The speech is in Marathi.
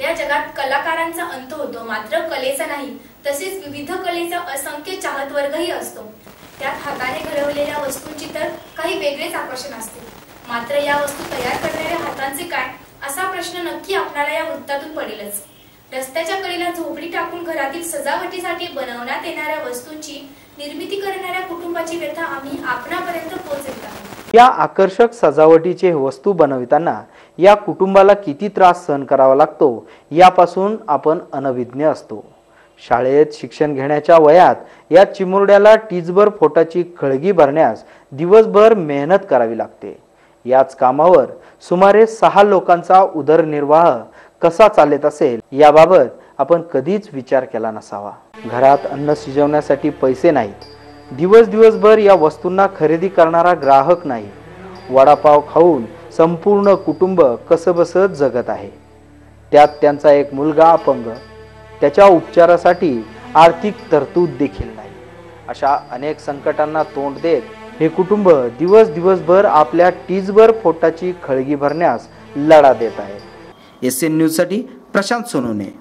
या जगात कलाकारांचा अंत होतो मात्र कलेचा नाही तसेच विविध कलेचा असंख्य चाहत वर्गही असतो. त्यात हाताने घडवलेल्या वस्तूंची तर काही वेगळेच आकर्षण असते. मात्र या वस्तू तयार करणाऱ्या हातांचे काय असा प्रश्न नक्की आपणाला या वृत्तातून पडेलच. रस्त्याच्या कडेला झोपडी टाकून घरातील सजावटीसाठी बनवण्यात येणाऱ्या वस्तूंची निर्मिती करणाऱ्या कुटुंबाची व्यथा आम्ही आपणापर्यंत या आकर्षक सजावटीचे वस्तू बनविताना या कुटुंबाला किती त्रास सहन करावा लागतो यापासून आपण अनभिज्ञ असतो. शाळेत शिक्षण घेण्याच्या वयात या चिमुरड्याला टीजभर फोटाची खळगी भरण्यास दिवसभर मेहनत करावी लागते. याच कामावर सुमारे सहा लोकांचा उदरनिर्वाह कसा चालत असेल याबाबत आपण कधीच विचार केला नसावा. घरात अन्न शिजवण्यासाठी पैसे नाहीत. दिवस दिवसभर या वस्तूंना खरेदी करणारा ग्राहक नाही. वडापाव खाऊन संपूर्ण कुटुंब कसबसत जगत आहे. त्यात त्यांचा एक मुलगा अपंग त्याच्या उपचारासाठी आर्थिक तरतूद देखील नाही. अशा अनेक संकटांना तोंड देत हे कुटुंब दिवस दिवसभर आपल्या टीजभर फोटाची खळगी भरण्यास लढा देत आहे. एस एन न्यूजसाठी प्रशांत सोनवणे.